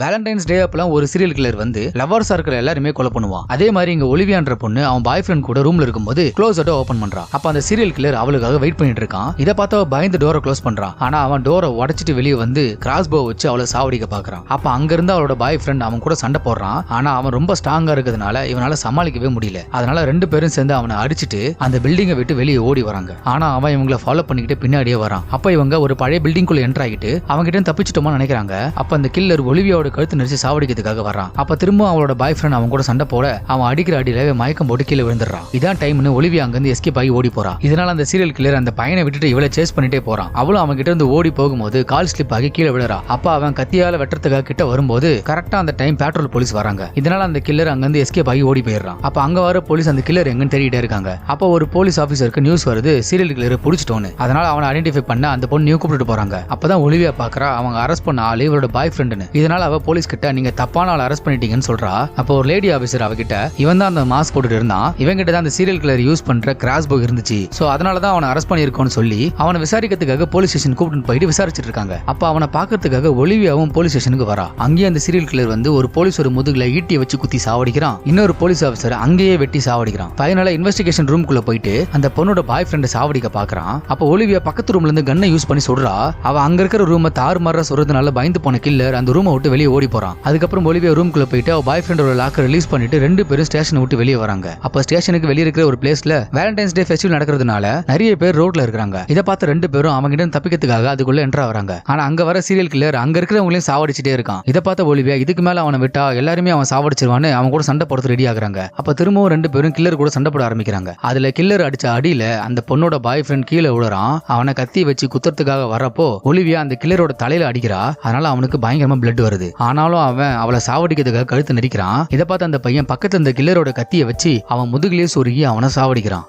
Valentine's டே அப்பெல்லாம் ஒரு serial killer வந்து லவர்ஸா இருக்கிற எல்லாருமே கொலை பண்ணுவான். அதே மாதிரி இங்க ஒலிவியான்ற பொண்ணு அவன் பாய் ஃப்ரெண்ட் கூட ரூம்ல இருக்கும்போது க்ளோஸட்டோ ஓபன் பண்றான். அப்ப அந்த சீரியல் கில்லர் அவளுக்காக வெயிட் பண்ணிட்டு இருக்கான். இதை பார்த்து அவ பயந்து டோரை க்ளோஸ் பண்றான். ஆனா அவன் டோரை உடச்சிட்டு வெளியே வந்து கிராஸ் போ வச்சு அவளை சாவடிக்க பாக்குறான். அப்ப அங்க இருந்து அவளோட பாய் ஃப்ரெண்ட் அவன் கூட சண்டை போடுறான். ஆனா அவன் ரொம்ப ஸ்ட்ராங்கா இருக்கிறதுனால இவனால சமாளிக்கவே முடியல. அதனால ரெண்டு பேரும் சேர்ந்து அவனை அடிச்சிட்டு அந்த பில்டிங்கை விட்டு வெளியே ஓடி வராங்க. ஆனா அவன் இவங்களை ஃபாலோ பண்ணிக்கிட்டு பின்னாடியே வரான். அப்ப இவங்க ஒரு பழைய பில்டிங்குள்ள என்டர் ஆகிட்டு அவங்க கிட்ட தப்பிச்சிட்டோமா நினைக்கிறாங்க. அப்ப அந்த கில்லர் அவளோட கழுத்து நெரிச்சு சாவடிக்கிறதுக்காக வரான் அப்ப திரும்ப அவளோட பாய் ஃப்ரெண்ட் அவன் கூட சண்டை போட அவன் அடிக்கிற அடியில மயக்கம் போட்டு கீழே விழுந்துடுறான். இதான் டைம்னு ஒலிவியா அங்கிருந்து எஸ்கேப் ஆகி ஓடி போறான். இதனால அந்த சீரியல் கில்லர் அந்த பையனை விட்டுட்டு இவளை சேஸ் பண்ணிட்டே போறான். அவளும் அவன் கிட்ட இருந்து ஓடி போகும்போது கால் ஸ்லிப் ஆகி கீழே விழுறா. அப்ப அவன் கத்தியால வெட்டுறதுக்காக கிட்ட வரும்போது கரெக்டா அந்த டைம் பேட்ரோல் போலீஸ் வராங்க. இதனால அந்த கில்லர் அங்கிருந்து எஸ்கேப் ஆகி ஓடி போயிடுறான். அப்ப அங்க வர போலீஸ் அந்த கில்லர் எங்கன்னு தேடிட்டே இருக்காங்க. அப்ப ஒரு போலீஸ் ஆபீசருக்கு நியூஸ் வருது சீரியல் கில்லர் புடிச்சிட்டோன்னு. அதனால அவனை ஐடென்டிஃபை பண்ண அந்த பொண்ணு நியூ கூப்பிட்டு போறாங்க. அப்பதான் ஒலிவியா பாக்குறா அவங்க அரெஸ்ட் பண்ண ஆளு இவரோட பாய் ஃப்ரெண்டுன்னு இதனால அவ போலீஸ் கிட்ட நீங்க தப்பான ஆள் அரெஸ்ட் பண்ணிட்டீங்கன்னு சொல்றா. அப்போ ஒரு லேடி ஆபீசர் அவகிட்ட இவன் தான் அந்த மாஸ்க் போட்டுட்டு இருந்தான். இவன் கிட்ட தான் அந்த சீரியல் கிளர் யூஸ் பண்ற கிராஸ் புக் இருந்துச்சு. சோ அதனால தான் அவனை அரெஸ்ட் பண்ணிருக்கோம்னு சொல்லி அவனை விசாரிக்கிறதுக்காக போலீஸ் ஸ்டேஷன் கூப்பிட்டு போயிட்டு விசாரிச்சிட்டு இருக்காங்க. அப்ப அவனை பாக்கிறதுக்காக ஒலிவியாவும் போலீஸ் ஸ்டேஷனுக்கு வரா. அங்கேயே அந்த சீரியல் கிளர் வந்து ஒரு போலீஸ் ஒரு முதுகுல ஈட்டியை வச்சு குத்தி சாவடிக்கிறான். இன்னொரு போலீஸ் ஆஃபீஸர் அங்கேயே வெட்டி சாவடிக்கிறான். பையனால இன்வெஸ்டிகேஷன் ரூம்குள்ள போயிட்டு அந்த பொண்ணோட பாய் ஃப்ரெண்டை சாவடிக்க பாக்குறான். அப்ப ஒலிவியா பக்கத்து ரூம்ல இருந்து கன்னை யூஸ் பண்ணி சொல்றா. அவ அங்க இருக்கிற ரூமை தாறுமாறா சொல்றதுனால பயந்து போன கில்லர் அந்த ரூமை விட்டு வெளியே ஓடி போறான். அதுக்கப்புறம் ஒலிவியா ரூம்குள்ள போயிட்டு அவ பாய் ஃப்ரெண்டோட லாக்கர் ரிலீஸ் பண்ணிட்டு ரெண்டு பேரும் ஸ்டேஷன் விட்டு வெளியே வராங்க. அப்ப ஸ்டேஷனுக்கு வெளியே இருக்கிற ஒரு பிளேஸ்ல வேலண்டைன்ஸ் டே ஃபெஸ்டிவல் நடக்கிறதுனால நிறைய பேர் ரோட்ல இருக்காங்க இதை பார்த்து ரெண்டு பேரும் அவங்கிட்ட தப்பிக்கிறதுக்காக அதுக்குள்ள என்ட்ரா வராங்க. ஆனா அங்க வர சீரியல் கில்லர் அங்க இருக்கிறவங்களையும் சாவடிச்சிட்டே இருக்கான். இதை பார்த்த ஒலிவியா இதுக்கு மேல அவனை விட்டா எல்லாருமே அவன் சாவடிச்சிருவான்னு அவன் கூட சண்டை போடுறது ரெடி ஆகுறாங்க. அப்ப திரும்பவும் ரெண்டு பேரும் கில்லர் கூட சண்டை போட ஆரம்பிக்கிறாங்க. அதுல கில்லர் அடிச்ச அடியில அந்த பொண்ணோட பாய் ஃப்ரெண்ட் கீழே விழுறான். அவனை கத்தி வச்சு குத்துறதுக்காக வரப்போ ஒலிவியா அந்த கில்லரோட தலையில அடிக்கிறா. அதனால அவனுக்கு பயங்கரமா பிளட் வருது. ஆனாலும் அவன் அவளை சாவடிக்கிறதுக்காக கழுத்து நெரிக்கிறான். இதை பார்த்து அந்த பையன் பக்கத்துல இந்த கில்லரோட கத்தியை வச்சு அவன் முதுகிலே சொருகி அவனை சாவடிக்கிறான்.